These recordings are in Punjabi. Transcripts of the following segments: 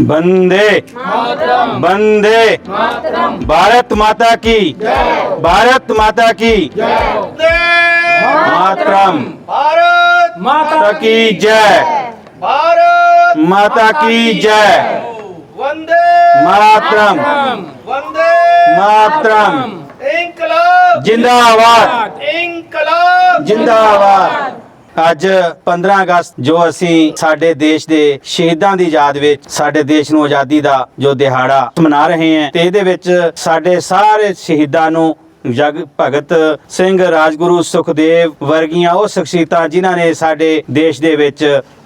बंदे। बंदे। भारत माता की। भारत माता की। मातरम। भारत माता की जय। भारत माता की जय। वंदे। मातरम। वंदे। मातरम। इंकलाब। जिंदाबाद। इंकलाब। जिंदाबाद। ਅੱਜ 15 ਅਗਸਤ ਜੋ ਅਸੀਂ ਸਾਡੇ ਦੇਸ਼ ਦੇ ਸ਼ਹੀਦਾਂ ਦੀ ਯਾਦ ਵਿੱਚ ਸਾਡੇ ਦੇਸ਼ ਨੂੰ ਆਜ਼ਾਦੀ ਦਾ ਜੋ ਦਿਹਾੜਾ ਮਨਾ ਰਹੇ ਹਾਂ ਤੇ ਇਹਦੇ ਵਿੱਚ ਸਾਡੇ ਸਾਰੇ ਸ਼ਹੀਦਾਂ ਨੂੰ ਜਗ ਭਗਤ ਸਿੰਘ, ਰਾਜਗੁਰੂ, ਸੁਖਦੇਵ ਵਰਗੀਆਂ ਉਹ ਸ਼ਖਸੀਅਤਾਂ ਜਿਨ੍ਹਾਂ ਨੇ ਸਾਡੇ ਦੇਸ਼ ਦੇ ਵਿੱਚ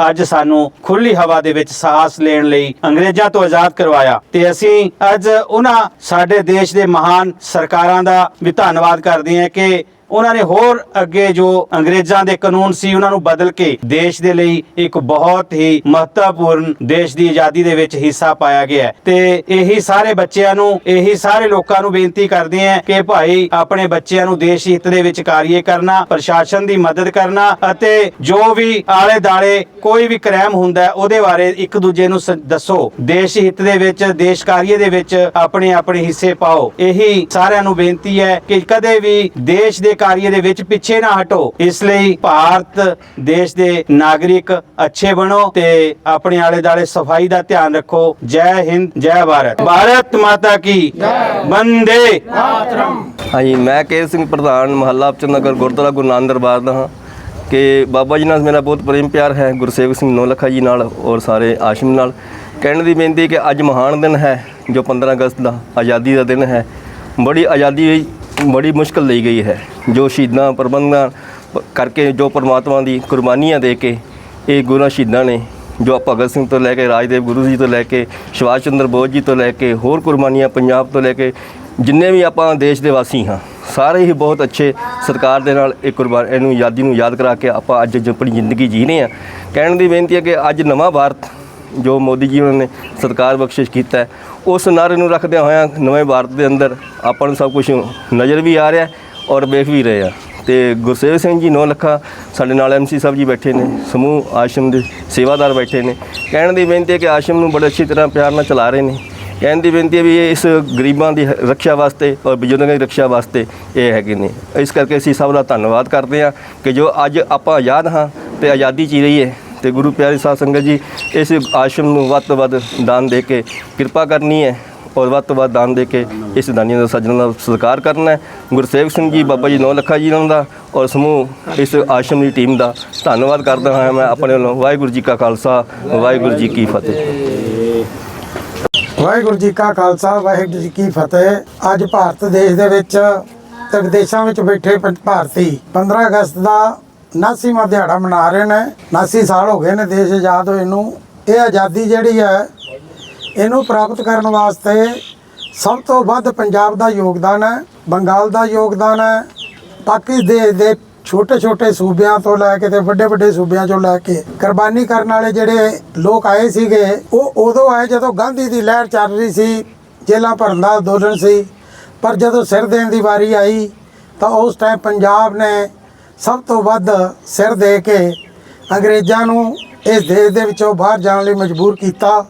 ਅੱਜ ਸਾਨੂੰ ਖੁੱਲੀ ਹਵਾ ਦੇ ਵਿੱਚ ਸਾਹਸ ਲੈਣ ਲਈ ਅੰਗਰੇਜ਼ਾਂ ਤੋਂ ਆਜ਼ਾਦ ਕਰਵਾਇਆ। ਤੇ ਅਸੀਂ ਅੱਜ ਉਹਨਾਂ ਸਾਡੇ ਦੇਸ਼ ਦੇ ਮਹਾਨ ਸਰਕਾਰਾਂ ਦਾ ਵੀ ਧੰਨਵਾਦ ਕਰਦੇ ਹਾਂ ਕਿ ਉਹਨਾਂ ਨੇ ਹੋਰ ਅੱਗੇ ਜੋ ਅੰਗਰੇਜ਼ਾਂ ਦੇ ਕਾਨੂੰਨ ਸੀ, ਉਹਨਾਂ ਨੂੰ ਬਦਲ ਕੇ ਦੇਸ਼ ਦੇ ਲਈ ਇੱਕ ਬਹੁਤ ਹੀ ਮਹੱਤਵਪੂਰਨ ਦੇਸ਼ ਦੀ ਆਜ਼ਾਦੀ ਦੇ ਵਿੱਚ ਹਿੱਸਾ ਪਾਇਆ ਗਿਆ ਤੇ ਇਹੀ ਸਾਰੇ ਬੱਚਿਆਂ ਨੂੰ, ਇਹੀ ਸਾਰੇ ਲੋਕਾਂ ਨੂੰ ਬੇਨਤੀ ਕਰਦੇ ਆ ਕਿ ਭਾਈ ਆਪਣੇ ਬੱਚਿਆਂ ਨੂੰ ਦੇਸ਼ ਹਿੱਤ ਦੇ ਵਿੱਚ ਕਾਰਜ ਕਰਨਾ, ਪ੍ਰਸ਼ਾਸਨ ਦੀ ਮਦਦ ਕਰਨਾ ਅਤੇ ਜੋ ਵੀ ਆਲੇ ਦਾਲੇ ਕੋਈ ਵੀ ਕ੍ਰਾਈਮ ਹੁੰਦਾ ਉਹਦੇ ਬਾਰੇ ਇੱਕ ਦੂਜੇ ਨੂੰ ਦੱਸੋ। ਦੇਸ਼ ਹਿੱਤ ਦੇ ਵਿੱਚ ਦੇਸ਼ ਕਾਰਜ ਦੇ ਵਿੱਚ ਆਪਣੇ ਆਪਣੇ ਹਿੱਸੇ ਪਾਓ। ਇਹੀ ਸਾਰਿਆਂ ਨੂੰ ਬੇਨਤੀ ਹੈ ਕਿ ਕਦੇ ਵੀ ਦੇਸ਼ ਦੇ ਕਾਰਜ ਦੇ ਵਿੱਚ ਪਿੱਛੇ ਨਾ ਹਟੋ। ਇਸ ਲਈ ਭਾਰਤ ਦੇਸ਼ ਦੇ ਨਾਗਰਿਕ ਅੱਛੇ ਬਣੋ ਤੇ ਆਪਣੇ ਆਲੇ ਦਾਲੇ ਸਫ਼ਾਈ ਦਾ ਧਿਆਨ ਰੱਖੋ। ਜੈ ਹਿੰਦ ਜੈ ਭਾਰਤ। ਭਾਰਤ ਮਾਤਾ ਕੀ? ਵੰਦੇ ਹਾਂਜੀ ਮੈਂ ਕੇਰ ਸਿੰਘ ਪ੍ਰਧਾਨ ਮਹੱਲਾ ਅਬਚਨਗਰ ਗੁਰਦੁਆਰਾ ਗੁਰੂ ਨਾਨਕ ਦਰਬਾਰ ਦਾ ਹਾਂ। ਕਿ ਬਾਬਾ ਜੀ ਨਾਲ ਮੇਰਾ ਬਹੁਤ ਪ੍ਰੇਮ ਪਿਆਰ ਹੈ ਗੁਰਸੇਵਕ ਸਿੰਘ ਨੌਲਖਾ ਜੀ ਨਾਲ ਔਰ ਸਾਰੇ ਆਸ਼ਮ ਨਾਲ। ਕਹਿਣ ਦੀ ਬੇਨਤੀ ਕਿ ਅੱਜ ਮਹਾਨ ਦਿਨ ਹੈ ਜੋ 15 ਅਗਸਤ ਦਾ ਆਜ਼ਾਦੀ ਦਾ ਦਿਨ ਹੈ। ਬੜੀ ਆਜ਼ਾਦੀ ਹੋਈ ਬੜੀ ਮੁਸ਼ਕਲ ਲਈ ਗਈ ਹੈ। ਜੋ ਸ਼ਹੀਦਾਂ ਪ੍ਰਬੰਧਾਂ ਕਰਕੇ ਜੋ ਪਰਮਾਤਮਾ ਦੀ ਕੁਰਬਾਨੀਆਂ ਦੇ ਕੇ ਇਹ ਗੁਰਾਂ ਸ਼ਹੀਦਾਂ ਨੇ, ਜੋ ਭਗਤ ਸਿੰਘ ਤੋਂ ਲੈ ਕੇ ਰਾਜਦੇਵ ਗੁਰੂ ਜੀ ਤੋਂ ਲੈ ਕੇ ਸੁਭਾਸ਼ ਚੰਦਰ ਬੋਸ ਜੀ ਤੋਂ ਲੈ ਕੇ ਹੋਰ ਕੁਰਬਾਨੀਆਂ ਪੰਜਾਬ ਤੋਂ ਲੈ ਕੇ ਜਿੰਨੇ ਵੀ ਆਪਾਂ ਦੇਸ਼ ਦੇ ਵਾਸੀ ਹਾਂ, ਸਾਰੇ ਹੀ ਬਹੁਤ ਅੱਛੇ ਸਰਕਾਰ ਦੇ ਨਾਲ ਇਹ ਕੁਰਬਾਨ ਇਹਨੂੰ ਯਾਦੀ ਨੂੰ ਯਾਦ ਕਰਾ ਕੇ ਆਪਾਂ ਅੱਜ ਆਪਣੀ ਜ਼ਿੰਦਗੀ ਜੀ ਰਹੇ ਹਾਂ ਕਹਿਣ ਦੀ ਬੇਨਤੀ ਹੈ ਕਿ ਅੱਜ ਨਵਾਂ ਭਾਰਤ ਜੋ ਮੋਦੀ ਜੀ ਉਹਨਾਂ ਨੇ ਸਰਕਾਰ ਬਖਸ਼ਿਸ਼ ਕੀਤਾ ਉਸ ਨਾਰੇ ਨੂੰ ਰੱਖਦਿਆਂ ਹੋਇਆਂ ਨਵੇਂ ਭਾਰਤ ਦੇ ਅੰਦਰ ਆਪਾਂ ਨੂੰ ਸਭ ਕੁਝ ਨਜ਼ਰ ਵੀ ਆ ਰਿਹਾ ਔਰ ਵੇਖ ਵੀ ਰਹੇ ਆ। ਤੇ ਗੁਰਸੇਵ ਸਿੰਘ ਜੀ ਨੌ ਲੱਖਾ ਸਾਡੇ ਨਾਲ ਐਮਸੀ ਸਾਹਿਬ ਜੀ ਬੈਠੇ ਨੇ, ਸਮੂਹ ਆਸ਼ਮ ਦੇ ਸੇਵਾਦਾਰ ਬੈਠੇ ਨੇ। ਕਹਿਣ ਦੀ ਬੇਨਤੀ ਹੈ ਕਿ ਆਸ਼ਰਮ ਨੂੰ ਬੜੇ ਅੱਛੀ ਤਰ੍ਹਾਂ ਪਿਆਰ ਨਾਲ ਚਲਾ ਰਹੇ ਨੇ। ਕਹਿਣ ਦੀ ਬੇਨਤੀ ਹੈ ਵੀ ਇਹ ਇਸ ਗਰੀਬਾਂ ਦੀ ਰੱਖਿਆ ਵਾਸਤੇ ਔਰ ਬਜ਼ੁਰਗਾਂ ਦੀ ਰੱਖਿਆ ਵਾਸਤੇ ਇਹ ਹੈਗੇ ਨੇ। ਇਸ ਕਰਕੇ ਅਸੀਂ ਸਭ ਦਾ ਧੰਨਵਾਦ ਕਰਦੇ ਹਾਂ ਕਿ ਜੋ ਅੱਜ ਆਪਾਂ ਆਜ਼ਾਦ ਹਾਂ ਤੇ ਆਜ਼ਾਦੀ ਚ ਹੀ ਰਹੀਏ। ਤੇ ਗੁਰੂ ਪਿਆਰੀ ਸਾਧ ਸੰਗਤ ਜੀ, ਇਸ ਆਸ਼ਰਮ ਨੂੰ ਵੱਧ ਤੋਂ ਵੱਧ ਦਾਨ ਦੇ ਕੇ ਕਿਰਪਾ ਕਰਨੀ ਹੈ ਔਰ ਵੱਧ ਤੋਂ ਵੱਧ ਦਾਨ ਦੇ ਕੇ ਇਸ ਦਾਨੀਆਂ ਦਾ ਸੱਜਣਾ ਦਾ ਸਤਿਕਾਰ ਕਰਨਾ ਹੈ। ਗੁਰਸੇਵਕ ਸਿੰਘ ਜੀ, ਬਾਬਾ ਜੀ ਨੌ ਲੱਖਾ ਜੀ ਉਹਨਾਂ ਦਾ ਔਰ ਸਮੂਹ ਇਸ ਆਸ਼ਰਮ ਦੀ ਟੀਮ ਦਾ ਧੰਨਵਾਦ ਕਰਦਾ ਹਾਂ ਮੈਂ ਆਪਣੇ ਵੱਲੋਂ। ਵਾਹਿਗੁਰੂ ਜੀ ਕਾ ਖਾਲਸਾ, ਵਾਹਿਗੁਰੂ ਜੀ ਕੀ ਫਤਿਹ। ਵਾਹਿਗੁਰੂ ਜੀ ਕਾ ਖਾਲਸਾ, ਵਾਹਿਗੁਰੂ ਜੀ ਕੀ ਫਤਿਹ। ਅੱਜ ਭਾਰਤ ਦੇਸ਼ ਦੇ ਵਿੱਚ ਤੇ ਵਿਦੇਸ਼ਾਂ ਵਿੱਚ ਬੈਠੇ ਭਾਰਤੀ 15 ਅਗਸਤ ਦਾ 79ਵਾਂ ਦਿਹਾੜਾ ਮਨਾ ਰਹੇ ਨੇ 79 ਸਾਲ ਹੋ ਗਏ ਨੇ ਦੇਸ਼ ਆਜ਼ਾਦ ਹੋਏ ਨੂੰ। ਇਹ ਆਜ਼ਾਦੀ ਜਿਹੜੀ ਹੈ, ਇਹਨੂੰ ਪ੍ਰਾਪਤ ਕਰਨ ਵਾਸਤੇ ਸਭ ਤੋਂ ਵੱਧ ਪੰਜਾਬ ਦਾ ਯੋਗਦਾਨ ਹੈ, ਬੰਗਾਲ ਦਾ ਯੋਗਦਾਨ ਹੈ, ਬਾਕੀ ਦੇਸ਼ ਦੇ ਛੋਟੇ ਛੋਟੇ ਸੂਬਿਆਂ ਤੋਂ ਲੈ ਕੇ ਤੇ ਵੱਡੇ ਵੱਡੇ ਸੂਬਿਆਂ ਚੋਂ ਲੈ ਕੇ। ਕੁਰਬਾਨੀ ਕਰਨ ਵਾਲੇ ਜਿਹੜੇ ਲੋਕ ਆਏ ਸੀਗੇ, ਉਹ ਉਦੋਂ ਆਏ ਜਦੋਂ ਗਾਂਧੀ ਦੀ ਲਹਿਰ ਚੱਲ ਰਹੀ ਸੀ ਜੇਲਾਂ ਭਰਨ ਦਾ ਅੰਦੋਲਨ ਸੀ। ਪਰ ਜਦੋਂ ਸਿਰ ਦੇਣ ਦੀ ਵਾਰੀ ਆਈ, ਤਾਂ ਉਸ ਟਾਈਮ ਪੰਜਾਬ ਨੇ ਸਭ ਤੋਂ ਵੱਧ ਸਿਰ ਦੇ ਕੇ ਅੰਗਰੇਜ਼ਾਂ ਨੂੰ ਇਸ ਦੇਸ਼ ਦੇ ਵਿੱਚੋਂ ਬਾਹਰ ਜਾਣ ਲਈ ਮਜਬੂਰ ਕੀਤਾ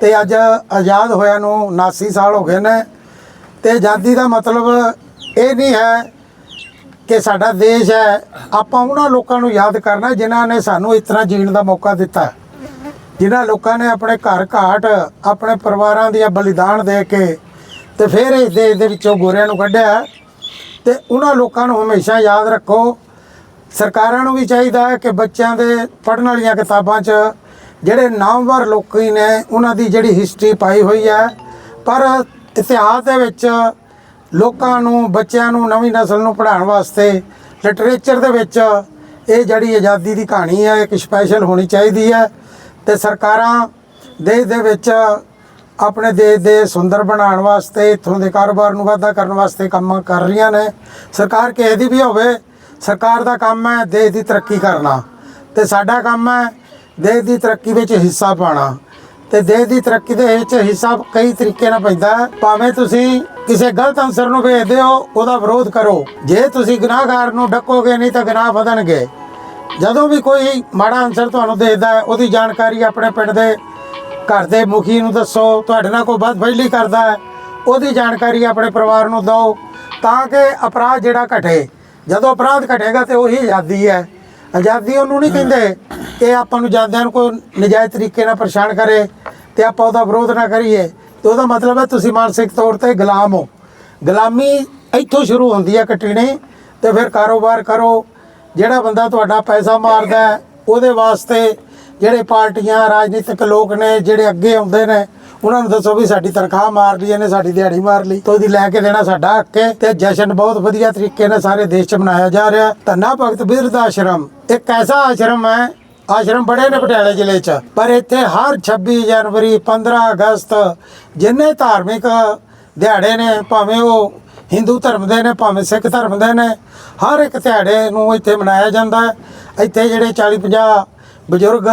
ਤੇ ਅੱਜ ਆਜ਼ਾਦ ਹੋਇਆ ਨੂੰ 79 ਸਾਲ ਹੋ ਗਏ ਨੇ। ਤੇ ਆਜ਼ਾਦੀ ਦਾ ਮਤਲਬ ਇਹ ਨਹੀਂ ਹੈ ਕਿ ਸਾਡਾ ਦੇਸ਼ ਹੈ, ਆਪਾਂ ਉਹਨਾਂ ਲੋਕਾਂ ਨੂੰ ਯਾਦ ਕਰਨਾ ਜਿਨ੍ਹਾਂ ਨੇ ਸਾਨੂੰ ਇਸ ਤਰ੍ਹਾਂ ਜੀਣ ਦਾ ਮੌਕਾ ਦਿੱਤਾ। ਜਿਨ੍ਹਾਂ ਲੋਕਾਂ ਨੇ ਆਪਣੇ ਘਰ ਘਾਟ, ਆਪਣੇ ਪਰਿਵਾਰਾਂ ਦੀਆਂ ਬਲੀਦਾਨ ਦੇ ਕੇ ਤੇ ਫਿਰ ਇਸ ਦੇਸ਼ ਦੇ ਵਿੱਚੋਂ ਗੋਰਿਆਂ ਨੂੰ ਕੱਢਿਆ। ਤੇ ਉਹਨਾਂ ਲੋਕਾਂ ਨੂੰ ਹਮੇਸ਼ਾ ਯਾਦ ਰੱਖੋ ਸਰਕਾਰਾਂ ਨੂੰ ਵੀ ਚਾਹੀਦਾ ਹੈ ਕਿ ਬੱਚਿਆਂ ਦੇ ਪੜ੍ਹਨ ਵਾਲੀਆਂ ਕਿਤਾਬਾਂ 'ਚ ਜਿਹੜੇ ਨਾਮਵਰ ਲੋਕੀ ਨੇ, ਉਹਨਾਂ ਦੀ ਜਿਹੜੀ ਹਿਸਟਰੀ ਪਾਈ ਹੋਈ ਹੈ। ਪਰ ਇਤਿਹਾਸ ਦੇ ਵਿੱਚ ਲੋਕਾਂ ਨੂੰ, ਬੱਚਿਆਂ ਨੂੰ, ਨਵੀਂ ਨਸਲ ਨੂੰ ਪੜ੍ਹਾਉਣ ਵਾਸਤੇ ਲਿਟਰੇਚਰ ਦੇ ਵਿੱਚ ਇਹ ਜਿਹੜੀ ਆਜ਼ਾਦੀ ਦੀ ਕਹਾਣੀ ਹੈ, ਇੱਕ ਸਪੈਸ਼ਲ ਹੋਣੀ ਚਾਹੀਦੀ ਹੈ ਤੇ ਸਰਕਾਰਾਂ ਦੇਸ਼ ਦੇ ਵਿੱਚ ਆਪਣੇ ਦੇਸ਼ ਦੇ ਸੁੰਦਰ ਬਣਾਉਣ ਵਾਸਤੇ, ਇੱਥੋਂ ਦੇ ਕਾਰੋਬਾਰ ਨੂੰ ਵਾਧਾ ਕਰਨ ਵਾਸਤੇ ਕੰਮ ਕਰ ਰਹੀਆਂ ਨੇ। ਸਰਕਾਰ ਕਿਸੇ ਦੀ ਵੀ ਹੋਵੇ ਸਰਕਾਰ ਦਾ ਕੰਮ ਹੈ ਦੇਸ਼ ਦੀ ਤਰੱਕੀ ਕਰਨਾ ਤੇ ਸਾਡਾ ਕੰਮ ਹੈ ਦੇਸ਼ ਦੀ ਤਰੱਕੀ ਵਿੱਚ ਹਿੱਸਾ ਪਾਣਾ ਤੇ ਦੇਸ਼ ਦੀ ਤਰੱਕੀ ਦੇ ਵਿੱਚ ਹਿੱਸਾ ਕਈ ਤਰੀਕੇ ਨਾਲ ਪੈਂਦਾ ਹੈ। ਭਾਵੇਂ ਤੁਸੀਂ ਕਿਸੇ ਗਲਤ ਅਨਸਰ ਨੂੰ ਭੇਜਦੇ ਹੋ, ਉਹਦਾ ਵਿਰੋਧ ਕਰੋ। ਜੇ ਤੁਸੀਂ ਗੁਨਾਹਗਾਰ ਨੂੰ ਡੱਕੋਗੇ ਨਹੀਂ ਤਾਂ ਗੁਨਾਹ ਵਧਣਗੇ। ਜਦੋਂ ਵੀ ਕੋਈ ਮਾੜਾ ਅਨਸਰ ਤੁਹਾਨੂੰ ਦੇਖਦਾ ਹੈ, ਉਹਦੀ ਜਾਣਕਾਰੀ ਆਪਣੇ ਪਿੰਡ ਦੇ ਘਰ ਦੇ ਮੁਖੀ ਨੂੰ ਦੱਸੋ, ਤੁਹਾਡੇ ਨਾਲ ਕੋਈ ਵੱਧ ਫੈਲੀ ਕਰਦਾ ਹੈ, ਉਹਦੀ ਜਾਣਕਾਰੀ ਆਪਣੇ ਪਰਿਵਾਰ ਨੂੰ ਦਿਓ ਤਾਂ ਕਿ ਅਪਰਾਧ ਜਿਹੜਾ ਘਟੇ। ਜਦੋਂ ਅਪਰਾਧ ਘਟੇਗਾ ਤੇ ਉਹੀ ਆਜ਼ਾਦੀ ਹੈ। ਆਜ਼ਾਦੀ ਉਹਨੂੰ ਨਹੀਂ ਕਹਿੰਦੇ ਕਿ ਆਪਾਂ ਨੂੰ ਜਾਂਦਿਆਂ ਨੂੰ ਕੋਈ ਨਜਾਇਜ਼ ਤਰੀਕੇ ਨਾਲ ਪਰੇਸ਼ਾਨ ਕਰੇ ਤੇ ਆਪਾਂ ਉਹਦਾ ਵਿਰੋਧ ਨਾ ਕਰੀਏ। ਤੇ ਉਹਦਾ ਮਤਲਬ ਹੈ ਤੁਸੀਂ ਮਾਨਸਿਕ ਤੌਰ ਤੇ ਗੁਲਾਮ ਹੋ। ਗੁਲਾਮੀ ਇੱਥੋਂ ਸ਼ੁਰੂ ਹੁੰਦੀ ਹੈ ਕੱਟਣੀ ਤੇ ਫਿਰ ਕਾਰੋਬਾਰ ਕਰੋ। ਜਿਹੜਾ ਬੰਦਾ ਤੁਹਾਡਾ ਪੈਸਾ ਮਾਰਦਾ ਉਹਦੇ ਵਾਸਤੇ ਜਿਹੜੇ ਪਾਰਟੀਆਂ, ਰਾਜਨੀਤਿਕ ਲੋਕ ਨੇ, ਜਿਹੜੇ ਅੱਗੇ ਆਉਂਦੇ ਨੇ ਉਹਨਾਂ ਨੂੰ ਦੱਸੋ ਵੀ ਸਾਡੀ ਤਨਖਾਹ ਮਾਰ ਲਈ, ਇਹਨੇ ਸਾਡੀ ਦਿਹਾੜੀ ਮਾਰ ਲਈ। ਤੇ ਉਹਦੀ ਲੈ ਕੇ ਦੇਣਾ ਸਾਡਾ ਹੱਕ ਹੈ ਤੇ ਜਸ਼ਨ ਬਹੁਤ ਵਧੀਆ ਤਰੀਕੇ ਨਾਲ ਸਾਰੇ ਦੇਸ਼ 'ਚ ਮਨਾਇਆ ਜਾ ਰਿਹਾ। ਧੰਨਾ ਭਗਤ ਬਿਰਧ ਆਸ਼ਰਮ, ਇੱਕ ਐਸਾ ਆਸ਼ਰਮ ਹੈ, ਆਸ਼ਰਮ ਬੜੇ ਨੇ ਪਟਿਆਲੇ ਜ਼ਿਲ੍ਹੇ 'ਚ, ਪਰ ਇੱਥੇ ਹਰ 26 ਜਨਵਰੀ 15 ਅਗਸਤ ਜਿੰਨੇ ਧਾਰਮਿਕ ਦਿਹਾੜੇ ਨੇ, ਭਾਵੇਂ ਉਹ ਹਿੰਦੂ ਧਰਮ ਦੇ ਨੇ, ਭਾਵੇਂ ਸਿੱਖ ਧਰਮ ਦੇ ਨੇ, ਹਰ ਇੱਕ ਦਿਹਾੜੇ ਨੂੰ ਇੱਥੇ ਮਨਾਇਆ ਜਾਂਦਾ ਹੈ। ਇੱਥੇ ਜਿਹੜੇ 40 50 ਬਜ਼ੁਰਗ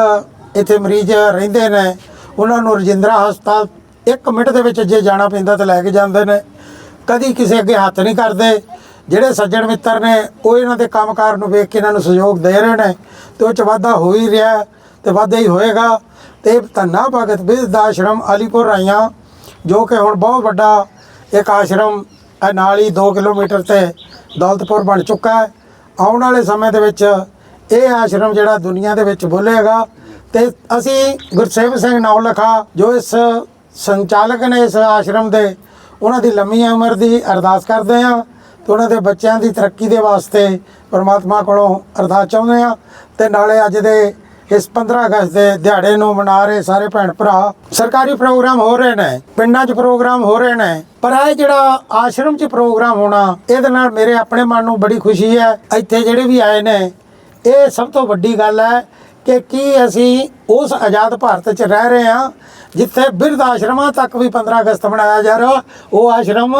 ਇੱਥੇ ਮਰੀਜ਼ ਰਹਿੰਦੇ ਨੇ ਉਹਨਾਂ ਨੂੰ ਰਜਿੰਦਰਾ ਹਸਪਤਾਲ 1 ਮਿੰਟ ਦੇ ਵਿੱਚ ਜੇ ਜਾਣਾ ਪੈਂਦਾ ਤਾਂ ਲੈ ਕੇ ਜਾਂਦੇ ਨੇ। ਕਦੀ ਕਿਸੇ ਅੱਗੇ ਹੱਥ ਨਹੀਂ ਕਰਦੇ। ਜਿਹੜੇ ਸੱਜਣ ਮਿੱਤਰ ਨੇ, ਉਹ ਇਹਨਾਂ ਦੇ ਕੰਮਕਾਰ ਨੂੰ ਵੇਖ ਕੇ ਇਹਨਾਂ ਨੂੰ ਸਹਿਯੋਗ ਦੇ ਰਹੇ ਨੇ। ਤੇ ਉਹ ਚ ਵਾਧਾ ਹੋ ਹੀ ਰਿਹਾ ਹੈ ਤੇ ਵਾਧਾ ਹੀ ਹੋਏਗਾ। ਤੇ ਧੰਨਾ ਭਗਤ ਬਿਰਧ ਆਸ਼ਰਮ ਅਲੀਪੁਰ ਰਾਈਆਂ, ਜੋ ਕਿ ਹੁਣ ਬਹੁਤ ਵੱਡਾ ਇੱਕ ਆਸ਼ਰਮ ਇਹ ਨਾਲ ਹੀ 2 ਕਿਲੋਮੀਟਰ ਤੇ ਦੌਲਤਪੁਰ ਬਣ ਚੁੱਕਾ ਹੈ। ਆਉਣ ਵਾਲੇ ਸਮੇਂ ਦੇ ਵਿੱਚ ਇਹ ਆਸ਼ਰਮ ਜਿਹੜਾ ਦੁਨੀਆ ਦੇ ਵਿੱਚ ਬੋਲੇਗਾ ਤੇ ਅਸੀਂ ਗੁਰਸੇਵ ਸਿੰਘ ਨੌਲਖਾ ਜੋ ਇਸ ਸੰਚਾਲਕ ਨੇ ਇਸ ਆਸ਼ਰਮ ਦੇ, ਉਹਨਾਂ ਦੀ ਲੰਮੀ ਉਮਰ ਦੀ ਅਰਦਾਸ ਕਰਦੇ ਹਾਂ ਤੇ ਉਹਨਾਂ ਦੇ ਬੱਚਿਆਂ ਦੀ ਤਰੱਕੀ ਦੇ ਵਾਸਤੇ ਪਰਮਾਤਮਾ ਕੋਲੋਂ ਅਰਦਾਸ ਚਾਹੁੰਦੇ ਹਾਂ ਤੇ ਨਾਲੇ ਅੱਜ ਦੇ ਇਸ 15 ਅਗਸਤ ਦੇ ਦਿਹਾੜੇ ਨੂੰ ਮਨਾ ਰਹੇ ਸਾਰੇ ਭੈਣ ਭਰਾ, ਸਰਕਾਰੀ ਪ੍ਰੋਗਰਾਮ ਹੋ ਰਹੇ ਨੇ, ਪਿੰਡਾਂ 'ਚ ਪ੍ਰੋਗਰਾਮ ਹੋ ਰਹੇ ਨੇ, ਪਰ ਇਹ ਜਿਹੜਾ ਆਸ਼ਰਮ 'ਚ ਪ੍ਰੋਗਰਾਮ ਹੋਣਾ, ਇਹਦੇ ਨਾਲ ਮੇਰੇ ਆਪਣੇ ਮਨ ਨੂੰ ਬੜੀ ਖੁਸ਼ੀ ਹੈ, ਇੱਥੇ ਜਿਹੜੇ ਵੀ ਆਏ ਨੇ, ਇਹ ਸਭ ਤੋਂ ਵੱਡੀ ਗੱਲ ਹੈ ਕਿ ਕੀ ਅਸੀਂ ਉਸ ਆਜ਼ਾਦ ਭਾਰਤ 'ਚ ਰਹਿ ਰਹੇ ਹਾਂ, ਜਿੱਥੇ ਬਿਰਧ ਆਸ਼ਰਮਾਂ ਤੱਕ ਵੀ 15 ਅਗਸਤ ਮਨਾਇਆ ਜਾ ਰਿਹਾ। ਉਹ ਆਸ਼ਰਮ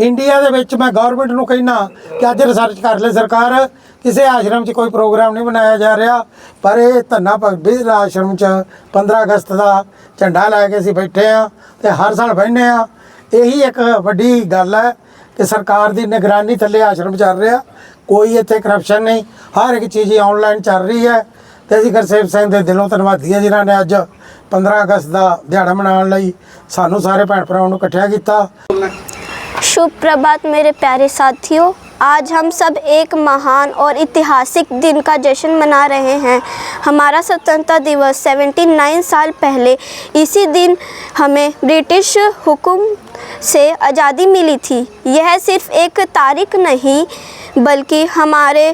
ਇੰਡੀਆ ਦੇ ਵਿੱਚ ਮੈਂ ਗਵਰਨਮੈਂਟ ਨੂੰ ਕਹਿਣਾ ਕਿ ਅੱਜ ਰਿਸਰਚ ਕਰ ਲੈ ਸਰਕਾਰ, ਕਿਸੇ ਆਸ਼ਰਮ 'ਚ ਕੋਈ ਪ੍ਰੋਗਰਾਮ ਨਹੀਂ ਬਣਾਇਆ ਜਾ ਰਿਹਾ। ਪਰ ਇਹ ਧੰਨਾ ਭਗਤ ਬਿਰਧ ਆਸ਼ਰਮ 'ਚ 15 ਅਗਸਤ ਦਾ ਝੰਡਾ ਲੈ ਕੇ ਅਸੀਂ ਬੈਠੇ ਆ ਤੇ ਹਰ ਸਾਲ ਬਹਿੰਦੇ ਆ ਇਹੀ ਇੱਕ ਵੱਡੀ ਗੱਲ ਹੈ ਕਿ ਸਰਕਾਰ ਦੀ ਨਿਗਰਾਨੀ ਥੱਲੇ ਆਸ਼ਰਮ ਚੱਲ ਰਿਹਾ। ਕੋਈ ਇੱਥੇ ਕਰਪਸ਼ਨ ਨਹੀਂ। ਹਰ ਇੱਕ ਚੀਜ਼ ਆਨਲਾਈਨ ਚੱਲ ਰਹੀ ਹੈ। ਤੇ ਅਸੀਂ ਗੁਰਸੇਵ ਸਿੰਘ ਦੇ ਦਿਲੋਂ ਧੰਨਵਾਦੀ ਹਾਂ ਜਿਨ੍ਹਾਂ ਨੇ ਅੱਜ 15 ਅਗਸਤ ਦਾ ਦਿਹਾੜਾ ਮਨਾਉਣ ਲਈ ਸਾਨੂੰ ਸਾਰੇ ਭੈਣ ਭਰਾਵਾਂ ਨੂੰ ਇਕੱਠਿਆ ਕੀਤਾ शुभ प्रभात मेरे प्यारे साथियों आज हम सब एक महान और ऐतिहासिक दिन का जश्न मना रहे हैं हमारा स्वतंत्रता दिवस 79 साल पहले इसी दिन हमें ब्रिटिश हुक्म से आज़ादी मिली थी यह सिर्फ एक तारीख नहीं बल्कि हमारे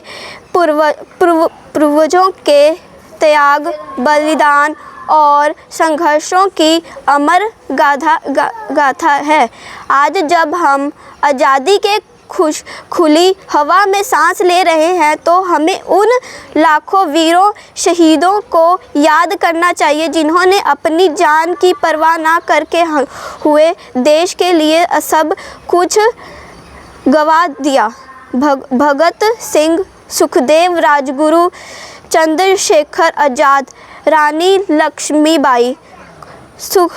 पूर्व पूर्व पूर्वजों के त्याग बलिदान और संघर्षों की अमर गाथा गा, गाथा है। आज जब हम आज़ादी के खुश खुली हवा में सांस ले रहे हैं तो हमें उन लाखों वीरों शहीदों को याद करना चाहिए जिन्होंने अपनी जान की परवाह ना करके हुए देश के लिए सब कुछ गवा दिया। भग, भगत सिंह सुखदेव राजगुरु चंद्रशेखर आज़ाद रानी लक्ष्मीबाई सुख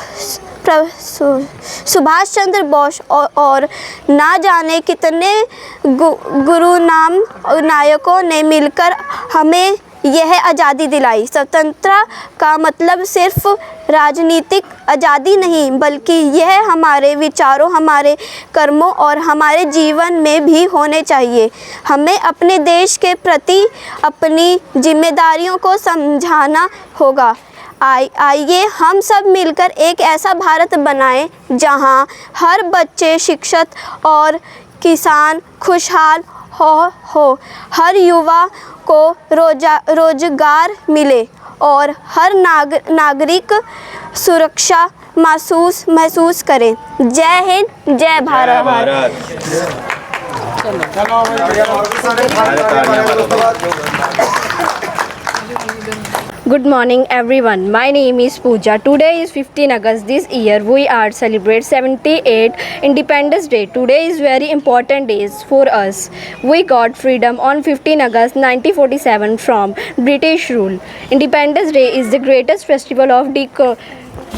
सुभाष चंद्र बोस और, और ना जाने कितने गु, गुरु नाम नायकों ने मिलकर हमें यह आज़ादी दिलाई। स्वतंत्रता का मतलब सिर्फ़ राजनीतिक आज़ादी नहीं, बल्कि यह हमारे विचारों, हमारे कर्मों और हमारे जीवन में भी होने चाहिए। हमें अपने देश के प्रति अपनी जिम्मेदारियों को समझाना होगा। आइ आइए हम सब मिलकर एक ऐसा भारत बनाएँ, जहाँ हर बच्चे शिक्षित और किसान खुशहाल हो हो। हर युवा को रोजा, रोज़गार मिले। और हर नाग नागरिक सुरक्षा महसूस महसूस करें जय हिंद जय Bharat Good morning, everyone. My name is Pooja. Today is 15 August. This year, we are celebrate 78 Independence Day. Today is very important days for us. We got freedom on 15 August 1947 from British rule. Independence Day is the greatest festival of deco-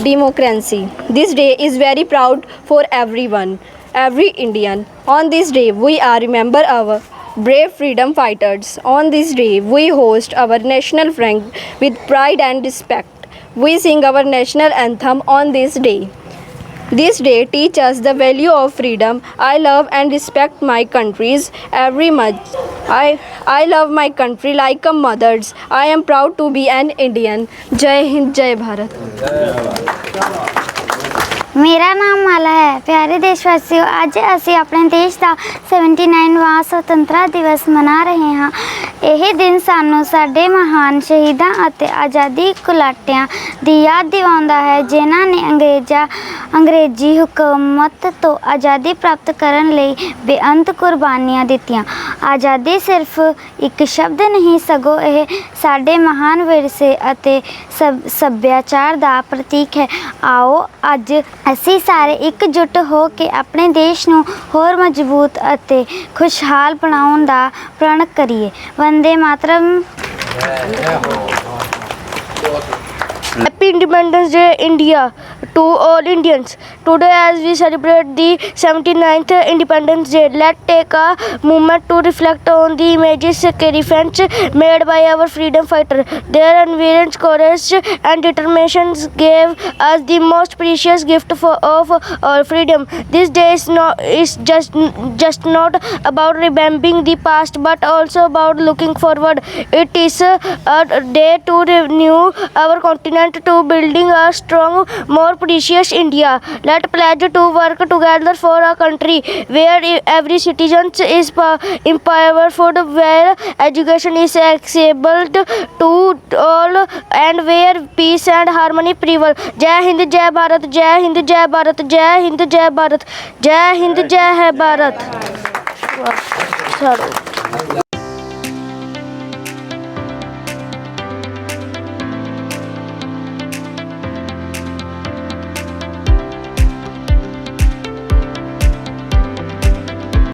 democracy. This day is very proud for everyone, every Indian. On this day, we are remember our brave freedom fighters. On this day, we host our national flag with pride and respect. We sing our national anthem on this day. This day teaches us the value of freedom. I love and respect my countries every much. I I love my country like a mother's. I am proud to be an Indian. Jai Hind, Jai Bharat. ਮੇਰਾ ਨਾਮ ਮਾਲਾ ਹੈ। ਪਿਆਰੇ ਦੇਸ਼ ਵਾਸੀਓ ਅੱਜ ਅਸੀਂ ਆਪਣੇ ਦੇਸ਼ ਦਾ 79ਵਾਂ ਸੁਤੰਤਰਤਾ ਦਿਵਸ ਮਨਾ ਰਹੇ ਹਾਂ। ਇਹ ਦਿਨ ਸਾਨੂੰ ਸਾਡੇ ਮਹਾਨ ਸ਼ਹੀਦਾਂ ਅਤੇ ਆਜ਼ਾਦੀ ਘੁਲਾਟਿਆਂ ਦੀ ਯਾਦ ਦਿਵਾਉਂਦਾ ਹੈ, ਜਿਨ੍ਹਾਂ ਨੇ ਅੰਗਰੇਜ਼ਾਂ, ਅੰਗਰੇਜ਼ੀ ਹਕੂਮਤ ਤੋਂ ਆਜ਼ਾਦੀ ਪ੍ਰਾਪਤ ਕਰਨ ਲਈ ਬੇਅੰਤ ਕੁਰਬਾਨੀਆਂ ਦਿੱਤੀਆਂ। ਆਜ਼ਾਦੀ ਸਿਰਫ ਇੱਕ ਸ਼ਬਦ ਨਹੀਂ ਸਗੋਂ ਇਹ ਸਾਡੇ ਮਹਾਨ ਵਿਰਸੇ ਅਤੇ ਸਭ ਸੱਭਿਆਚਾਰ ਦਾ ਪ੍ਰਤੀਕ ਹੈ। ਆਓ ਅੱਜ ਅਸੀਂ ਸਾਰੇ ਇਕਜੁੱਟ ਹੋ ਕੇ ਆਪਣੇ ਦੇਸ਼ ਨੂੰ ਹੋਰ ਮਜ਼ਬੂਤ ਅਤੇ ਖੁਸ਼ਹਾਲ ਬਣਾਉਣ ਦਾ ਪ੍ਰਣ ਕਰੀਏ। Vande Mataram. Happy Independence Day, India, to all Indians. Today, as we celebrate the 79th Independence Day, let's take a moment to reflect on the images sacrifice made by our freedom fighter. Their unwavering courage and determination gave us the most precious gift for, of our freedom. This day is not is just just not about remembering the past, but also about looking forward. It is a day to renew our continent to building a strong, more precious India. Let pledge to work together for a country where every citizen is empowered, where education is accessible to all, and where peace and harmony prevail. Jai Hind, Jai Bharat, Jai Hind, Jai Bharat, Jai Hind, Jai Bharat, Jai Hind, Jai Hai Bharat. Wow.